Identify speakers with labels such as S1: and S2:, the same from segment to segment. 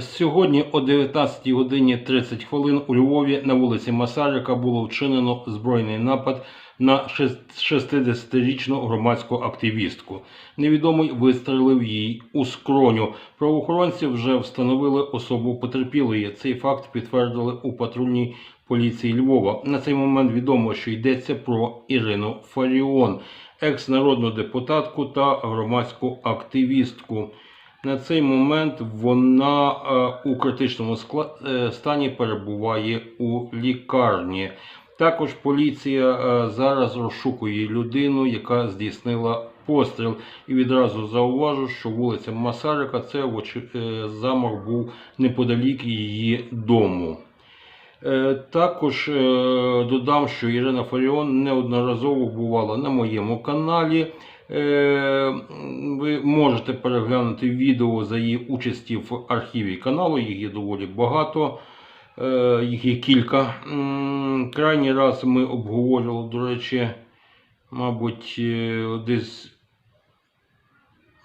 S1: Сьогодні о 19 годині 30 хвилин у Львові на вулиці Масарика було вчинено збройний напад на 60-річну громадську активістку. Невідомий вистрелив їй у скроню. Правоохоронці вже встановили особу потерпілої. Цей факт підтвердили у патрульній поліції Львова. На цей момент відомо, що йдеться про Ірину Фаріон, екс-народну депутатку та громадську активістку. На цей момент вона е, у критичному е, стані перебуває у лікарні. Також поліція е, зараз розшукує людину, яка здійснила постріл. І відразу зауважу, що вулиця Масарика це замок був неподалік її дому. Також додам, що Ірина Фаріон неодноразово бувала на моєму каналі. Е, Ви можете переглянути відео за її участі в архіві каналу, їх є доволі багато, е, їх є кілька. Крайній раз ми обговорювали, до речі, мабуть, е, десь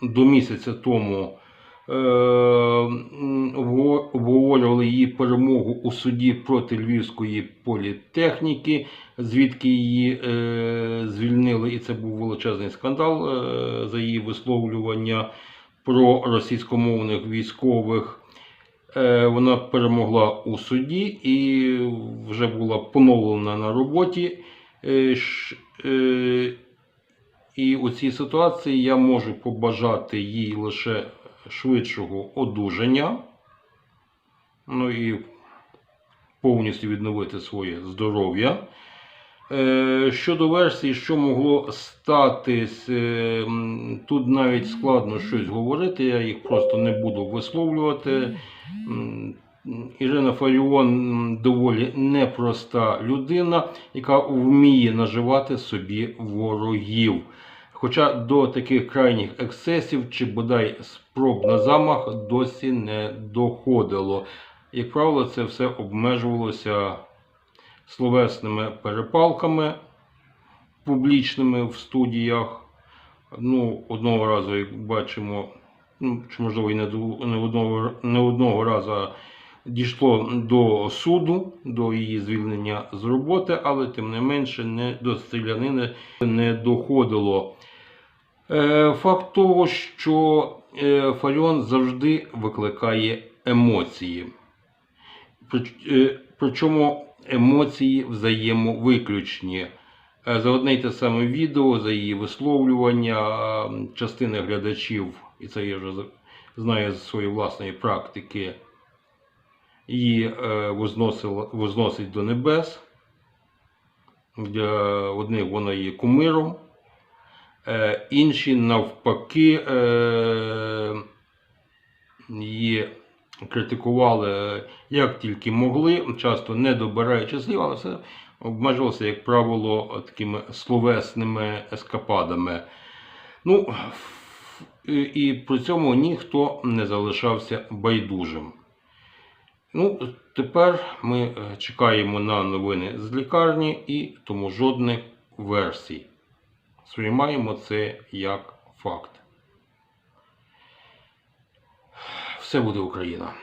S1: до місяця тому обговорювали її перемогу у суді проти Львівської політехніки, звідки її звільнили, і це був величезний скандал е, за її висловлювання про російськомовних військових. Е, Вона перемогла у суді і вже була поновлена на роботі. Е, І у цій ситуації я можу побажати їй лише швидшого одужання, ну і повністю відновити своє здоров'я. Е, Щодо версії, що могло статись, е, тут навіть складно щось говорити, я їх просто не буду висловлювати. Ірина Фаріон доволі непроста людина, яка вміє наживати собі ворогів. Хоча до таких крайніх ексцесів чи бодай спроб на замах досі не доходило. Як правило, це все обмежувалося словесними перепалками публічними в студіях. Ну, одного разу, як бачимо, ну, чи можливо і не, не, одного, не одного разу дійшло до суду, до її звільнення з роботи, але тим не менше не до стрілянини не доходило. Е, Факт того, що е, Фаріон завжди викликає емоції. Е, Причому емоції взаємовиключні. Е, За одне й те саме відео, за її висловлювання, е, частина глядачів, і це я вже знаю з своєї власної практики, її е, возносить до небес. Для одних вона є кумиром, інші навпаки її критикували як тільки могли, часто не добираючи слів, але все обмежувалося, як правило, такими словесними ескападами. Ну, і при цьому ніхто не залишався байдужим. Ну, тепер ми чекаємо на новини з лікарні і тому жодних версій. Сприймаємо це як факт. 谁不丢可以呢？